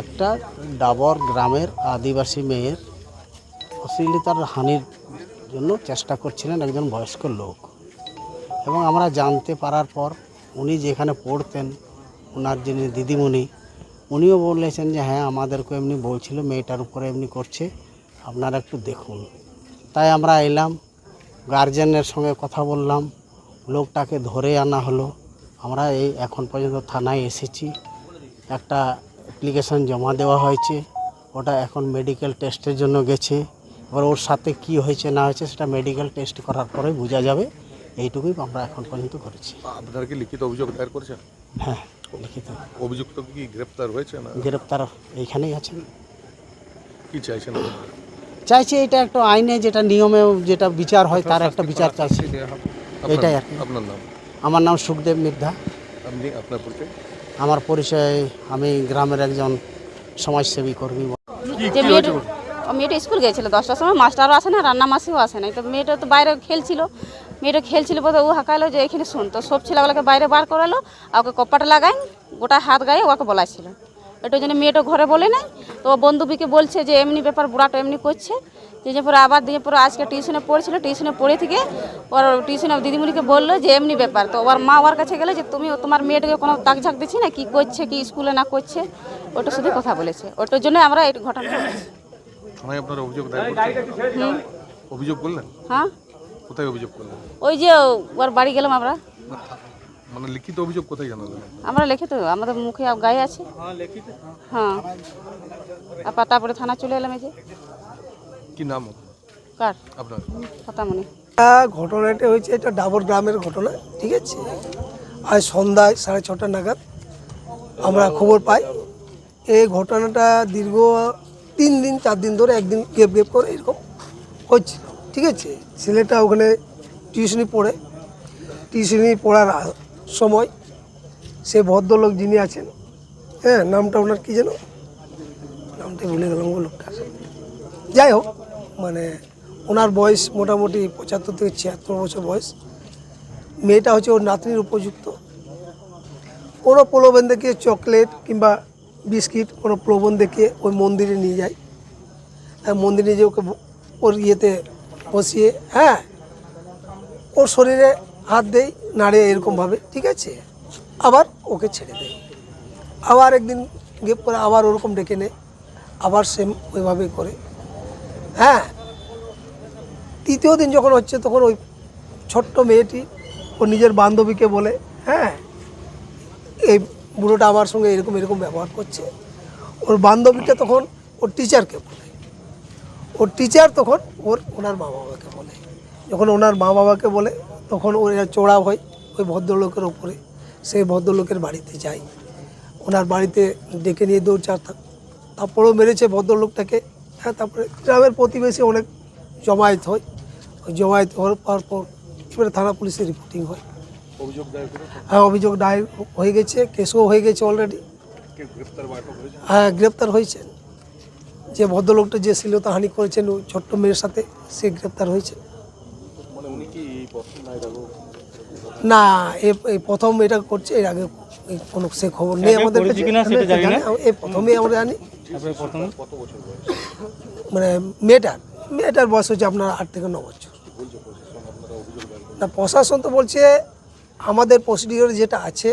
একটা ডাবর গ্রামের আদিবাসী মেয়ের অশ্লীলতার হানির জন্য চেষ্টা করছিলেন একজন বয়স্ক লোক। এবং আমরা জানতে পারার পর উনি যেখানে পড়তেন ওনার যিনি দিদিমণি, উনিও বলেছেন যে হ্যাঁ আমাদেরকে এমনি বলছিল, মেয়েটার উপরে এমনি করছে, আপনারা একটু দেখুন। তাই আমরা এলাম, গার্জেনের সঙ্গে কথা বললাম, লোকটাকে ধরে আনা হলো। আমরা এই এখন পর্যন্ত থানায় এসেছি। একটা অ্যাপ্লিকেশন জমা দেওয়া হয়েছে। ওটা এখন মেডিকেল টেস্টের জন্য গেছে। এবার ওর সাথে কি হয়েছে না হয়েছে সেটা মেডিকেল টেস্ট করার পরে বোঝা যাবে। এইটুকুই আমরা এখন পর্যন্ত করেছি। আপনারা কি লিখিত অভিযোগ দায়ের করেছেন? হ্যাঁ লিখিত। অভিযুক্ত কি গ্রেপ্তার হয়েছে না? গ্রেপ্তার এইখানেই আছেন। কি চাইছেন? চাইছি এটা একটা আইনে যেটা নিয়মে যেটা বিচার হয় তার একটা বিচার চাইছি। এটাই আর আপনার নাম? আমার নাম সুখদেব মির্ধা। আপনি আপনার পরিচয়? আমার পরিচয়, আমি গ্রামের একজন সমাজসেবী কর্মী। যে মেয়েটা মেয়েটা স্কুল গিয়েছিল দশটার সময়, মাস্টারও আসে না, রান্না মাসিও আসে না। তো মেয়েটা তো বাইরে খেলছিল, মেয়েটা খেলছিল বলতে ও হাঁকালো যে এখানে শুন। তো সব ছেলেগুলোকে বাইরে বার করালো ওকে কপাটা লাগাই, গোটা হাত গায়ে ওকে বলাইছিল। এটার জন্য মেয়েটা ঘরে বলে নাই। তো বন্ধুবিকে বলছে যে, এমনি ব্যাপার, বুড়াটা এমনি করছে। যে পরে আবার দিয়ে পরে আজকে টিউশনে পড়ছিল টিউশনে পড়ে থেকে ওর টিউশনে দিদিমণিকে বলল যে এমনি ব্যাপার। তো ওর মা ওর কাছে গেলে যে তুমি ও তোমার মেয়েটাকে কোনো তাক ঝাঁক দিচ্ছি না? কি করছে কি স্কুলে না করছে? ওটা শুধু কথা বলেছে। ওটার জন্য আমরা এই ঘটনা অভিযোগ হুম। অভিযোগ করলেন? হ্যাঁ। কোথায় অভিযোগ করলেন? ওই যে ওর বাড়ি গেলাম আমরা। মানে লিখিত অভিযোগ কোথায় জানালেন? আমরা লিখে তো আমাদের মুখে গায়ে আছে। হ্যাঁ। আর তারপরে থানা চলে এলাম এই যে। কি নাম কার? আপনার? কথামণি ঘটনাটা হয়েছে এটা ডাবর গ্রামের ঘটনা ঠিক আছে? আজ সন্ধ্যায় সাড়ে ছটা নাগাদ আমরা খবর পাই। এই ঘটনাটা দীর্ঘ তিন দিন চার দিন ধরে একদিন গেপ গেপ করে এরকম হচ্ছিল ঠিক আছে? ছেলেটা ওখানে টিউশনি পড়ে। টিউশনি পড়ার সময় সে ভদ্রলোক যিনি আছেন হ্যাঁ নামটা ওনার কী যেন? নামটা ভুলে গেলাম ও লোকটার যাই হোক মানে ওনার বয়স মোটামুটি পঁচাত্তর থেকে ছিয়াত্তর বছর বয়স। মেয়েটা হচ্ছে ওর নাতনির উপযুক্ত। কোনো প্রলোভন দেখিয়ে চকলেট কিংবা বিস্কিট, কোনো প্রলোভন দেখিয়ে ওই মন্দিরে নিয়ে যায়। হ্যাঁ মন্দিরে যে ওকে ওর ইয়েতে বসিয়ে হ্যাঁ ওর শরীরে হাত দেয়, নাড়ে এরকমভাবে, ঠিক আছে? আবার ওকে ছেড়ে দেয়। আবার একদিন গেপ করে আবার ওরকম ডেকে নেয়। আবার সেম ওইভাবে করে। হ্যাঁ। তৃতীয় দিন যখন হচ্ছে তখন ওই ছোট্ট মেয়েটি, ও নিজের বান্ধবীকে বলে হ্যাঁ এই বুড়োটা আমার সঙ্গে এরকম এরকম ব্যবহার করছে। ওর বান্ধবীটা তখন ওর টিচারকে বলে। ওর টিচার তখন ওর ওনার মা বাবাকে বলে। যখন ওনার মা বাবাকে বলে, তখন ওর এরা চড়া হয় ওই ভদ্রলোকের ওপরে। সেই ভদ্রলোকের বাড়িতে যায়। ওনার বাড়িতে ডেকে নিয়ে দৌড় চার থাক তারপরেও মেরেছে ভদ্রলোকটাকে। হ্যাঁ তারপরে গ্রামের প্রতিবেশী অনেক জমায়েত হয়। ওই জমায়েত হওয়ার পর পর এবারে থানা পুলিশের রিপোর্টিং হয়। অভিযোগ হ্যাঁ অভিযোগ দায়ের হয়ে গেছে কেসও হয়ে গেছে অলরেডি হ্যাঁ গ্রেপ্তার হয়েছে। যে ভদ্রলোকটা যে শ্লীলতাহানি করেছেন ওই ছোট্ট মেয়ের সাথে সে গ্রেপ্তার হয়েছে। মানে প্রথম না এই প্রথম এটা করছে এর আগে কোনো সে খবর নেই আমাদের কাছে। আমরা জানি। মানে মেয়েটার মেয়েটার বয়স হচ্ছে আপনার আট থেকে ন বছর। না প্রশাসন তো বলছে আমাদের প্রসিডিওর যেটা আছে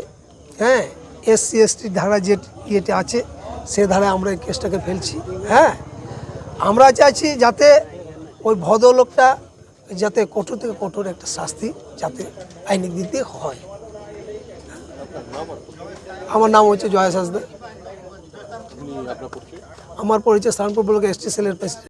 হ্যাঁ এসসি এসটি ধারা যে ইয়েটা আছে সে ধারায় আমরা এই কেসটাকে ফেলছি হ্যাঁ। আমরা চাইছি যাতে ওই ভদ্রলোকটা যাতে কঠোর থেকে কঠোর একটা শাস্তি যাতে আইনিক দিতে হয়। আমার নাম হচ্ছে জয়া পরিচয় আমার পরিচয় স্থানপুর ব্লকে এসটি সেলের প্রেসিডেন্ট।